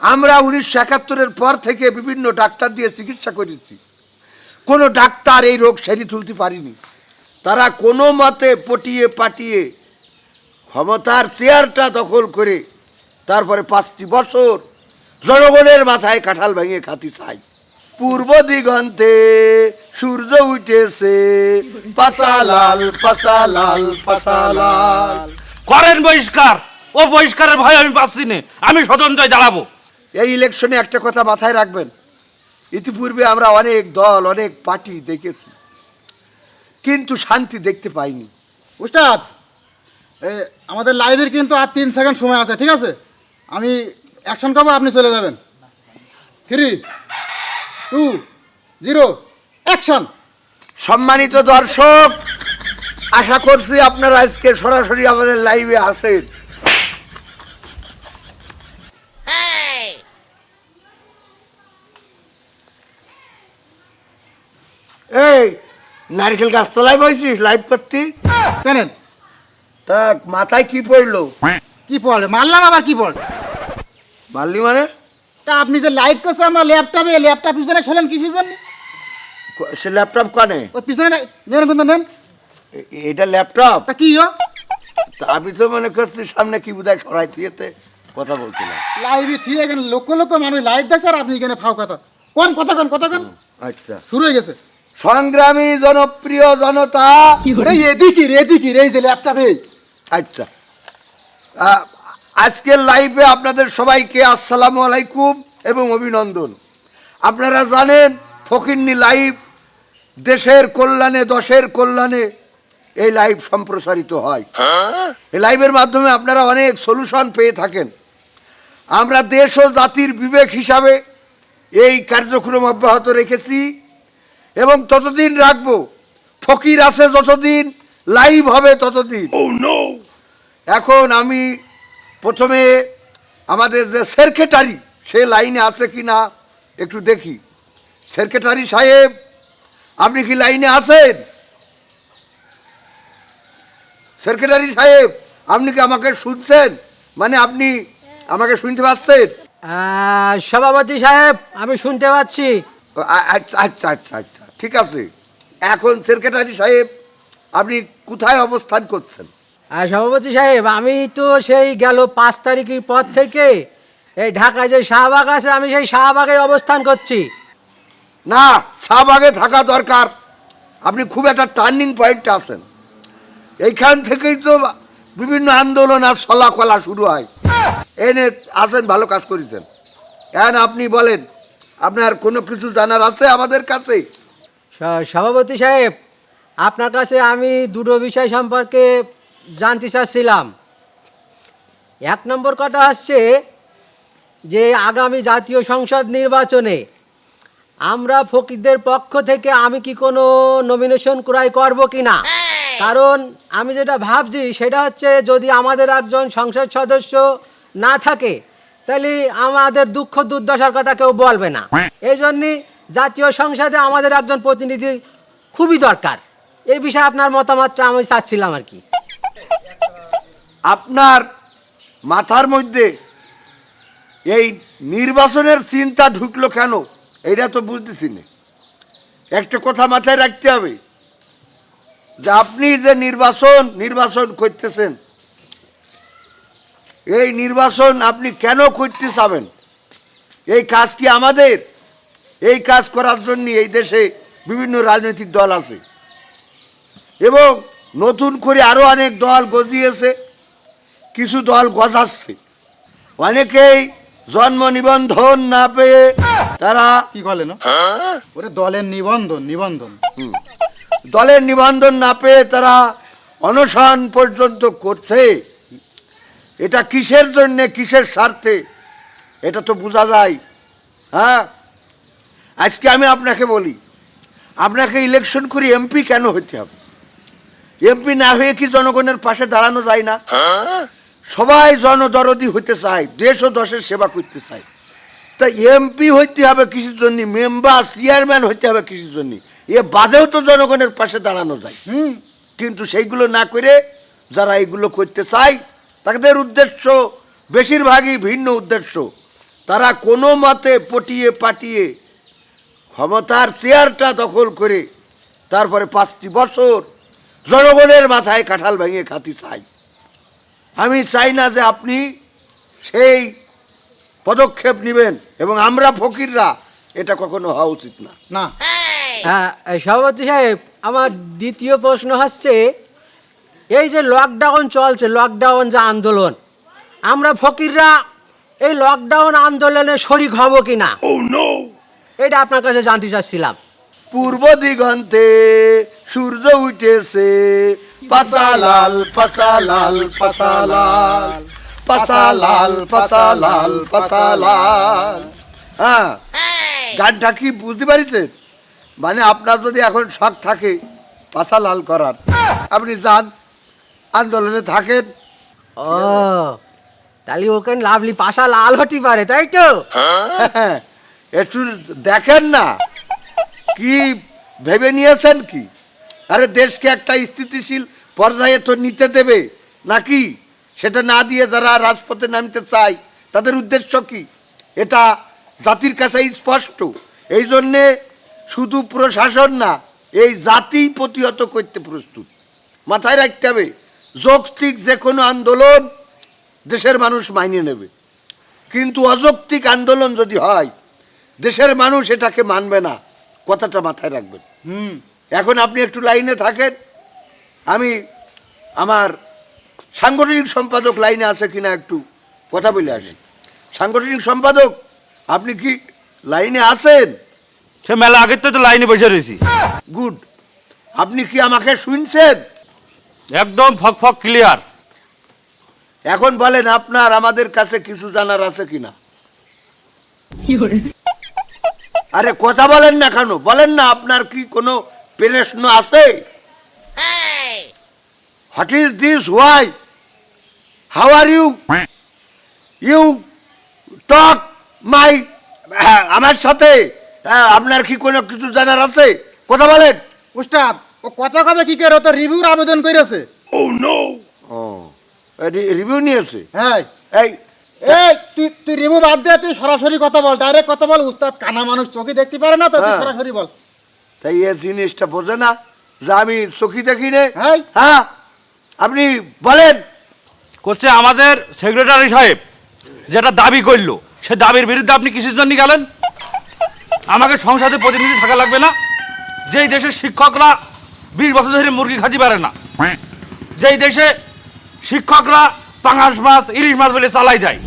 আমরা উনিশশো একাত্তরের পর থেকে বিভিন্ন ডাক্তার দিয়ে চিকিৎসা করেছি। কোনো ডাক্তার এই রোগ সেরে তুলতে পারিনি। তারা কোনো মতে পটিয়ে পাটিয়ে ক্ষমতার চেয়ারটা দখল করে তারপরে পাঁচটি বছর জনগণের মাথায় কাঁঠাল ভেঙে খাতি চাই পূর্ব দিগন্তে সূর্য উঠেছে পাসালাল পাসালাল পাসালাল করেন বহিষ্কার। ও বহিষ্কারের ভয় আমি পাচ্ছি না। আমি স্বতন্ত্রই দাঁড়াবো। এই ইলেকশনে একটা কথা মাথায় রাখবেন। ইতিপূর্বে আমরা অনেক দল অনেক পার্টি দেখেছি। কিন্তু শান্তি দেখতে পাইনি। উস্তাদ আমাদের লাইভের কিন্তু আর তিন সেকেন্ড সময় আছে ঠিক আছে? আমি অ্যাকশন করব আপনি চলে যাবেন। থ্রি টু জিরো অ্যাকশন সম্মানিত দর্শক আশা করছি আপনারা আজকে সরাসরি আমাদের লাইভে আসেন এই নারকেল গাছতলায় বলছিস লাইভ করতে? কেনেন তা মাথায় কি পড়ল? কি পড়ে মারলাম আবার কি পড়ে মারলি মানে? তা আপনি যে লাইভ করছে আমরা ল্যাপটপে ল্যাপটপ পিছনে খেলেন কিসের জন্য? সে ল্যাপটপ কানে? ওই পিছনে নেন কিন্তু নেন। এটা ল্যাপটপ তা কি ও? তা আমি তো মনে করছি সামনে কি বোধহয় সরাই থিয়েতে কথা বলছিলাম। লাইভে ঠিক এখানে লক্ষ লক্ষ মানুষ লাইভ দেখছে আর আপনি এখানে ফাও কথা। কোন কথা কোন কথা কোন? আচ্ছা। শুরু হয়ে গেছে। সংগ্রামী জনপ্রিয় জনতা এদিকে রে এদিকে রে এই যে ল্যাপটপ আচ্ছা। আজকের লাইভে আপনাদের সবাইকে আসসালামু আলাইকুম এবং অভিনন্দন। আপনারা জানেন ফকিন্নি লাইভ দেশের কল্যাণে দশের কল্যাণে এই লাইভ সম্প্রসারিত হয়। এই লাইভের মাধ্যমে আপনারা অনেক সলিউশন পেয়ে থাকেন। আমরা দেশ ও জাতির বিবেক হিসাবে এই কার্যক্রম অব্যাহত রেখেছি। এবং ততদিন রাখব। ফকির আছে যতদিন লাইভ হবে ততদিন। এখন আমি প্রথমে আমাদের যে সেক্রেটারি সে লাইনে আছে কি না একটু দেখি। সেক্রেটারি সাহেব আপনি কি লাইনে আছেন? সেক্রেটারি সাহেব আপনি কি আমাকে শুনছেন? মানে আপনি আমাকে শুনতে পাচ্ছেন? সভাপতি সাহেব আমি শুনতে পাচ্ছি। আচ্ছা আচ্ছা আচ্ছা আচ্ছা ঠিক আছে। এখন সেক্রেটারি সাহেব আপনি কোথায় অবস্থান করছেন? আহ, সভাপতি সাহেব আমি তো সেই গেল পাঁচ তারিখের পর থেকে এই ঢাকায় যে শাহবাগ আছে আমি সেই শাহবাগে অবস্থান করছি। না শাহবাগে থাকা দরকার। আপনি খুব একটা টার্নিং পয়েন্টে আছেন। এইখান থেকেই তো বিভিন্ন আন্দোলন আর চলা কলা শুরু হয়। এনে আছেন ভালো কাজ করেছেন। এখন আপনি বলেন আপনার কোনো কিছু জানার আছে আমাদের কাছে? সভাপতি সাহেব, আপনার কাছে আমি দুটো বিষয় সম্পর্কে জানতে চাচ্ছিলাম। এক নম্বর কথা হচ্ছে যে, আগামী জাতীয় সংসদ নির্বাচনে আমরা ফকিরদের পক্ষ থেকে আমি কি কোনো নমিনেশন ক্রয় করব কি না? কারণ আমি যেটা ভাবছি সেটা হচ্ছে যদি আমাদের একজন সংসদ সদস্য না থাকে তাহলে আমাদের দুঃখ দুর্দশার কথা কেউ বলবে না। এই জন্যে জাতীয় সংসদে আমাদের একজন প্রতিনিধি খুবই দরকার। এই বিষয়ে আপনার মতামতটা আমি চাচ্ছিলাম আর কি। আপনার মাথার মধ্যে এই নির্বাচনের চিন্তা ঢুকলো কেন? এটা তো বুঝতেছি না। একটা কথা মাথায় রাখতে হবে যে আপনি যে নির্বাচন নির্বাচন করতেছেন এই নির্বাচন আপনি কেন করতে চাবেন? এই কাজ কি আমাদের? এই কাজ করার জন্য এই দেশে বিভিন্ন রাজনৈতিক দল আছে। এবং নতুন করে আরও অনেক দল গজিয়েছে কিছু দল গজাচ্ছে। অনেকেই জন্ম নিবন্ধন না পেয়ে তারা কি বলেন ওরে দলের নিবন্ধন নিবন্ধন। দলের নিবন্ধন না পেয়ে তারা অনশন পর্যন্ত করছে। এটা কিসের জন্য, কিসের স্বার্থে? এটা তো বোঝা যায়। হ্যাঁ? আজকে আমি আপনাকে বলি, আপনাকে ইলেকশন করে এমপি কেন হতে হবে? এমপি না হয়ে কি জনগণের পাশে দাঁড়ানো যায় না? সবাই জনদরদি হতে চায়, দেশ ও দশের সেবা করতে চায়। তা এমপি হইতে হবে কৃষির জন্য? মেম্বার চেয়ারম্যান হইতে হবে কৃষির জন্য? এ বাদেও তো জনগণের পাশে দাঁড়ানো যায়। হুম? কিন্তু সেইগুলো না করে যারা এগুলো করতে চায় তাদের উদ্দেশ্য বেশিরভাগই ভিন্ন উদ্দেশ্য। তারা কোনো মতে পটিয়ে পাটিয়ে ক্ষমতার চেয়ারটা দখল করে তারপরে পাঁচটি বছর জনগণের মাথায় কাঁঠাল ভেঙে খাতি চাই আমি চাই না যে আপনি সেই পদক্ষেপ নেবেন এবং আমরা ফকিররা এটা কখনো হওয়া উচিত না। না। হ্যাঁ সভাপতি সাহেব আমার দ্বিতীয় প্রশ্ন হচ্ছে এই যে লকডাউন চলছে লকডাউন যে আন্দোলন আমরা ফকিররা এই লকডাউন আন্দোলনে শরিক হব কি না এটা আপনার কাছে জানতে চাচ্ছিলাম। পূর্ব দিগন্তে সূর্য উঠেছে পাসালাল পাসালাল পাসালাল পাসালাল পাসালাল পাসালাল হ্যাঁ গানটা কি বুঝতে পারিছেন? মানে আপনার যদি এখন শখ থাকে পাশা লাল করার আপনি যান। আন্দোলনে থাকেন ও তাহলে ওখানে লাভলি পাশা লাল হতে পারে তাই তো? হ্যাঁ, একটু দেখেন না কি ভেবে নিয়েছেন কি? আরে দেশকে একটা স্থিতিশীল পর্যায়ে তো নিতে দেবে নাকি? সেটা না দিয়ে যারা রাজপথে নামতে চায় তাদের উদ্দেশ্য কি? এটা জাতির কাছে স্পষ্ট। এই জন্যে শুধু প্রশাসন না এই জাতি প্রতিহত করতে প্রস্তুত। মাথায় রাখতে হবে যৌক্তিক যে কোনো আন্দোলন দেশের মানুষ মাইনে নেবে। কিন্তু অযৌক্তিক আন্দোলন যদি হয় দেশের মানুষ এটাকে মানবে না। কথাটা মাথায় রাখবেন। হুম। এখন আপনি একটু লাইনে থাকেন। আমি আমার সাংগঠনিক সম্পাদক লাইনে আছে কিনা একটু কথা বলে আসি। সাংগঠনিক সম্পাদক আপনি কি লাইনে আছেন? সে মেলা আগের তো তো লাইনে বসে রয়েছি। গুড। আপনি কি আমাকে শুনছেন? একদম ফক ফক ক্লিয়ার এখন বলেন আপনার আমাদের কাছে কিছু জানার আছে কিনা? আরে কথা বলেন না কেন? বলেন না আপনার কি কোনো প্রশ্ন আছে? What is this why how are you you talk my আমার সাথে হ্যাঁ, আপনার কি কোনো কিছু জানার আছে? কথা বলেন। উস্তাদ ও কথা কবে কি করে? ও তো রিভিউর আবেদন করেছে ও রিভিউ নিয়েছে? হ্যাঁ। এই এই তুই তুই রিভিউ বাদ দে তুই সরাসরি কথা বল। ডাইরেক্ট কথা বল উস্তাদ। কানা মানুষ চোখে দেখতে পারে না তো তুই হ্যাঁ। সরাসরি বল। তাই এ জিনিসটা বোঝে না যে আমি চোখি দেখি নে। হ্যাঁ। হ্যাঁ আপনি বলেন। করছে আমাদের সেক্রেটারি সাহেব যেটা দাবি করল। সে দাবির বিরুদ্ধে আপনি কিসের জন্য গেলেন? আমাকে সংসদে প্রতিনিধি থাকা লাগবে না। যেই দেশের শিক্ষকরা বিশ বছর ধরে মুরগি খাতে পারে না। যেই দেশে শিক্ষকরা পাঙাশ মাছ ইলিশ মাছ বলে চালাই দেয়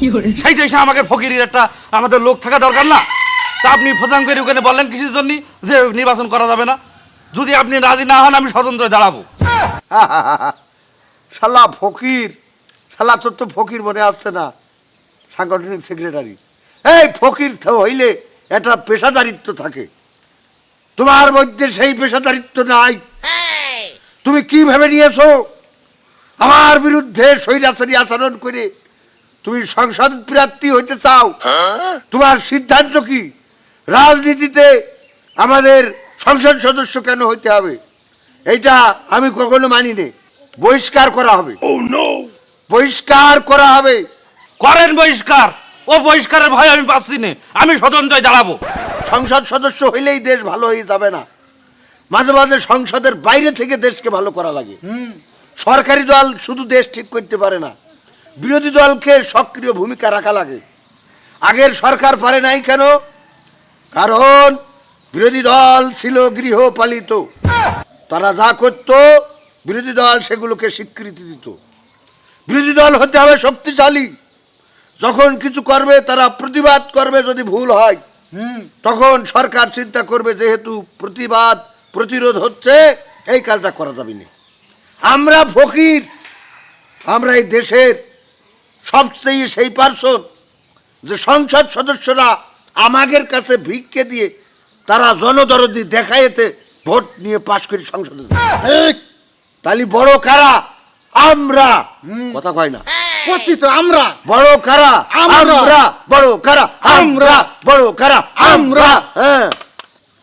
সেই দেশে আমাকে ফকিরের একটা আমাদের লোক থাকা দরকার না? তা আপনি ফোজাং করে ওখানে বললেন কিসের জন্য? যে নির্বাচন করা যাবে না। যদি আপনি রাজি না হন আমি স্বতন্ত্র দাঁড়াবো। শালা ফকির শালা তোর তো ফকির মনে আসছে না। সাংগঠনিক সেক্রেটারি এই ফকির তো হইলে একটা পেশাদারিত্ব থাকে। তোমার মধ্যে সেই পেশাদারিত্ব নাই। তুমি কি ভেবে নিয়েছো? আমার বিরুদ্ধে স্বৈরাচারী আচরণ করে তুমি সংসদ প্রার্থী হইতে চাও। তোমার সিদ্ধান্ত কি? রাজনীতিতে আমাদের সংসদ সদস্য কেন হইতে হবে? এইটা আমি কখনো মানি নে বহিষ্কার করা হবে। বহিষ্কার করা হবে। করেন বহিষ্কার। ও বহিষ্কারের ভয় আমি পাচ্ছি না। আমি স্বতন্ত্র দাঁড়াবো। সংসদ সদস্য হইলেই দেশ ভালো হয়ে যাবে না। মাঝে মাঝে সংসদের বাইরে থেকে দেশকে ভালো করা লাগে। সরকারি দল শুধু দেশ ঠিক করতে পারে না বিরোধী দলকে সক্রিয় ভূমিকা রাখা লাগে। আগের সরকার পারে নাই কেন? কারণ বিরোধী দল ছিল গৃহপালিত। তারা যা করত বিরোধী দল সেগুলোকে স্বীকৃতি দিত। বিরোধী দল হতে হবে শক্তিশালী। যখন কিছু করবে তারা প্রতিবাদ করবে যদি ভুল হয়। হুম। তখন সরকার চিন্তা করবে যেহেতু প্রতিবাদ প্রতিরোধ হচ্ছে এই কাজটা করা যাবে না আমরা ফকির আমরা এই দেশের সবচেয়ে সেই পার্সন যে সংসদ সদস্যরা আমাদের কাছে ভিক্ষে দিয়ে তারা জনদরদি দেখাইতে ভোট নিয়ে পাশ করি সংসদে। তাহলে বড় কারা? আমরা। কথা কয় না। আমরা। বড় কারা? আমরা। আমরা। বড় কারা? আমরা। বড় কারা? আমরা। হ্যাঁ।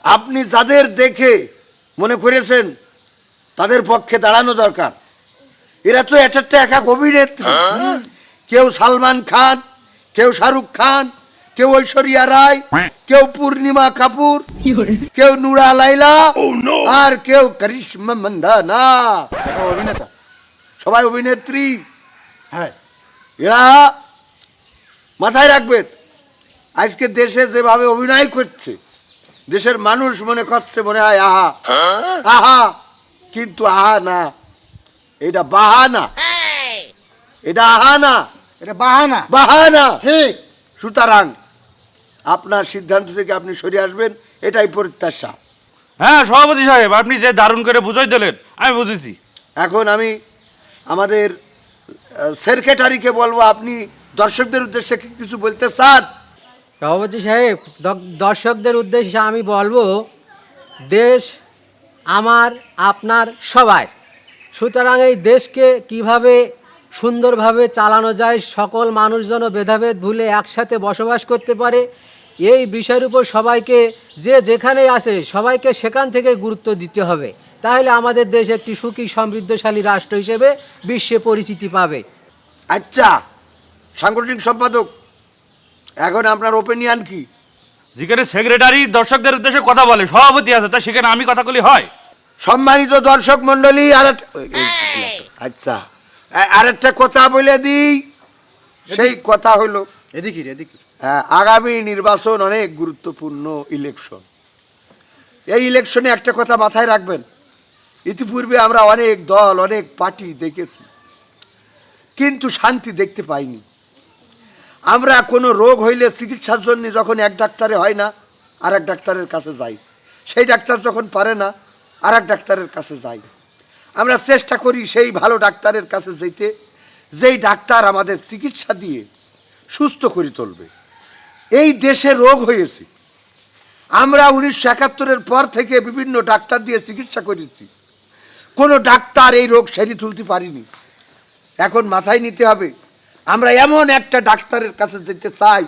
আপনি যাদের দেখে করেছেন? তাদের পক্ষে দাঁড়ানো দরকার। এরা তো এক একটা এক এক অভিনেত্রী। কেউ সালমান খান কেউ শাহরুখ খান কেউ ঐশ্বরিয়া রায় কেউ পূর্ণিমা কাপুর কেউ নুরা লাইলা আর কেউ করিশ্মা মন্দানা। অভিনেতা। সবাই অভিনেত্রী। হ্যাঁ। এরা মাথায় রাখবেন আজকে দেশে যেভাবে অভিনয় করছে দেশের মানুষ মনে করছে মনে হয় আহা আহা কিন্তু আহা না। এটা বাহানা। এটা আহা না এটা বাহানা। বাহানা। ঠিক। সুতরাং আপনার সিদ্ধান্ত থেকে আপনি সরে আসবেন এটাই প্রত্যাশা। হ্যাঁ সভাপতি সাহেব আপনি যে দারুণ করে বুঝাই দিলেন আমি বুঝেছি। এখন আমি আমাদের সেক্রেটারিকে বলব আপনি দর্শকদের উদ্দেশ্যে কিছু বলতে চান? সভাপতি সাহেব দর্শকদের উদ্দেশ্যে আমি বলব, দেশ আমার, আপনার সবার সুতরাং এই দেশকে কীভাবে সুন্দরভাবে চালানো যায়, সকল মানুষ যেন ভেদাভেদ ভুলে একসাথে বসবাস করতে পারে, এই বিষয়ের উপর সবাইকে, যে যেখানে আসে সবাইকে সেখান থেকে গুরুত্ব দিতে হবে। তাহলে আমাদের দেশ একটি সুখী, সমৃদ্ধশালী রাষ্ট্র হিসেবে বিশ্বে পরিচিতি পাবে। আচ্ছা সাংগঠনিক সম্পাদক এখন আপনার ওপিনিয়ন কি? যেখানে সেক্রেটারি দর্শকদের উদ্দেশ্যে কথা বলে সভাপতি আছে তা সেখানে আমি কথা বলি হয়? সম্মানিত দর্শক মন্ডলী আর এক- আচ্ছা। আ- আরেকটা কথা বলে দিই। সেই কথা হলো এদিকে এদিকে। হ্যাঁ, আগামী নির্বাচন অনেক গুরুত্বপূর্ণ ইলেকশন এই ইলেকশনে একটা কথা মাথায় রাখবেন। ইতিপূর্বে আমরা অনেক দল অনেক পার্টি দেখেছি। কিন্তু শান্তি দেখতে পাইনি। আমরা কোনো রোগ হইলে চিকিৎসার জন্য যখন এক ডাক্তারে হয় না আর এক ডাক্তারের কাছে যাই। সেই ডাক্তার যখন পারে না আর এক ডাক্তারের কাছে যাই। আমরা চেষ্টা করি সেই ভালো ডাক্তারের কাছে যেতে যেই ডাক্তার আমাদের চিকিৎসা দিয়ে সুস্থ করে তুলবে। এই দেশে রোগ হয়েছে। আমরা উনিশশো একাত্তরের পর থেকে বিভিন্ন ডাক্তার দিয়ে চিকিৎসা করেছি। কোনো ডাক্তার এই রোগ সেরে তুলতে পারিনি। এখন মাথায় নিতে হবে আমরা এমন একটা ডাক্তারের কাছে যেতে চাই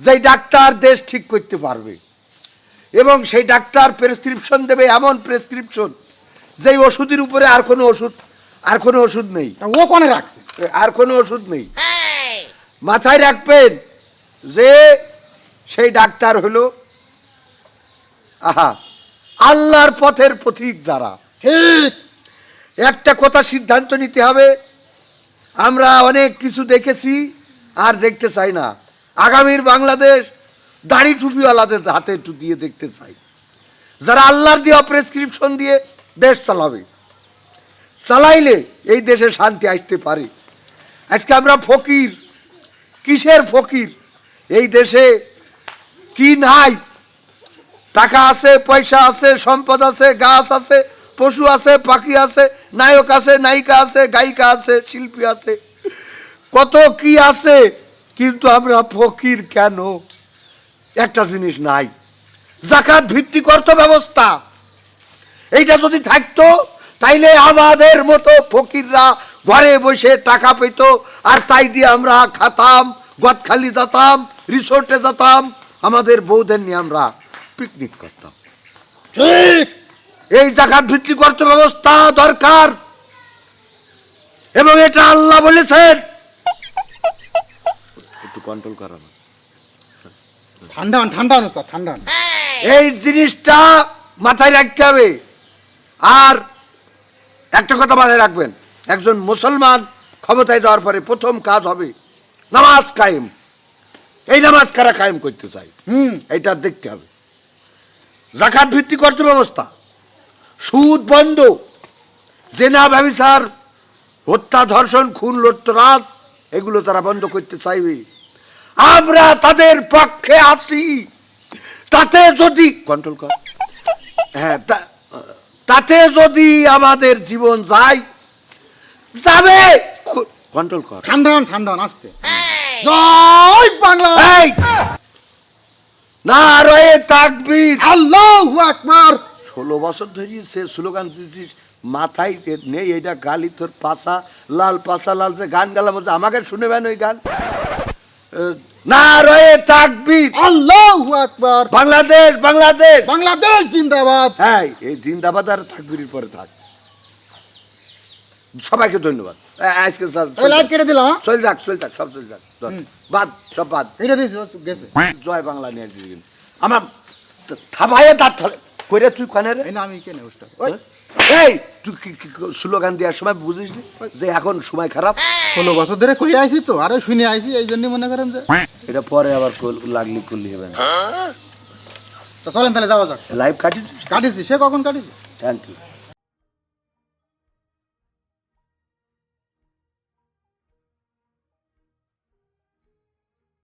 যেই ডাক্তার দেশ ঠিক করতে পারবে। এবং সেই ডাক্তার প্রেসক্রিপশন দেবে এমন প্রেসক্রিপশন যেই ওষুধের উপরে আর কোনো ওষুধ আর কোনো ওষুধ নেই। ও কোনে রাখছে? আর কোনো ওষুধ নেই। মাথায় রাখবেন যে সেই ডাক্তার হলো আহা আল্লাহর পথের পথিক যারা। ঠিক। একটা কথা সিদ্ধান্ত নিতে হবে আমরা অনেক কিছু দেখেছি আর দেখতে চাই না। আগামীর বাংলাদেশ দাড়ি টুপিওয়ালাদের হাতে দিয়ে দেখতে চাই। যারা আল্লাহর দেওয়া প্রেসক্রিপশন দিয়ে দেশ চালাবে, চালাইলে এই দেশে শান্তি আসতে পারে। আজকে আমরা ফকির, কিসের ফকির? এই দেশে কি নাই? টাকা আছে, পয়সা আছে, সম্পদ আছে, গাছ আছে পশু আছে, পাখি আছে, নায়ক আছে, নায়িকা আছে, গায়িকা আছে, শিল্পী আছে। কত কি আছে, কিন্তু আমরা ফকির কেন? একটা জিনিস নাই। জাকাত ভিত্তিক অর্থ ব্যবস্থা এইটা যদি থাকতো, তাইলে আমাদের মতো ফকিররা ঘরে বসে টাকা পেত, আর তাই দিয়ে আমরা খাতাম, গদখালি যেতাম, রিসোর্টে যেতাম। আমাদের বৌদের নিয়ে আমরা পিকনিক করতাম। ঠিক। এই জাকাত ভিত্তিক অর্থ ব্যবস্থা দরকার। এবং এটা আল্লাহ বলেছেন। একটু কন্ট্রোল করা ঠান্ডা ঠান্ডা ঠান্ডা এই জিনিসটা মাথায় রাখতে হবে। আর একটা কথা মাথায় রাখবেন একজন মুসলমান ক্ষমতায় যাওয়ার পরে প্রথম কাজ হবে নামাজ কায়েম। এই নামাজ কারা কায়েম করতে চাই হুম। এটা দেখতে হবে। জাকাত ভিত্তিক অর্থ ব্যবস্থা। সুদ বন্ধ। জেনা ব্যবসার হত্যা ধর্ষণ খুন লুটতরাজ এগুলো তারা বন্ধ করতে চাইবে। আমরা তাদের পক্ষে আছি। তাতে যদি কন্ট্রোল কর। হ্যাঁ তা- তাতে যদি আমাদের জীবন যায় যাবে। কন্ট্রোল কর। ঠান্ডা ঠান্ডা আস্তে। জয় বাংলা! এই! না রয়ে তাকবীর। আল্লাহু আকবার! ষোলো বছর ধরে সে স্লোগান দিচ্ছিস মাথায় নেই এটা গালি তোর পাশা লাল পাশা লাল যে গান গালাম বলছে আমাকে শুনেবেন ওই গান। না রয়ে তাকবীর। আল্লাহু আকবার। বাংলাদেশ বাংলাদেশ। বাংলাদেশ জিন্দাবাদ। হ্যাঁ এই জিন্দাবাদ আর তাকবীরের পরে থাক। সবাইকে ধন্যবাদ। আজকে লাইভ কেটে দিলাম হ্যাঁ? চল যাক চল যাক সব চল যাক। বাদ সব বাদ। কেটে দিয়েছি গেছে। জয় বাংলা নিয়ে আসবি আমার থাবায়ে দাঁত কইরা তুই কানে রে না আমি কেন ওস্তাদ? ওই। এই তুই কি- কি কি- স্লোগান দেওয়ার সময় বুঝিস নি যে এখন সময় খারাপ? ষোলো বছর ধরে কই আইছি তো আরে শুনে আইছি এই জন্যই মনে করেন যে। এটা পরে আবার কল- লাগলি করলি হবে না। তো চলেন তাহলে যাওয়া যাক। লাইভ কাটিস কাটিছি সে কখন কাটিছি? Thank you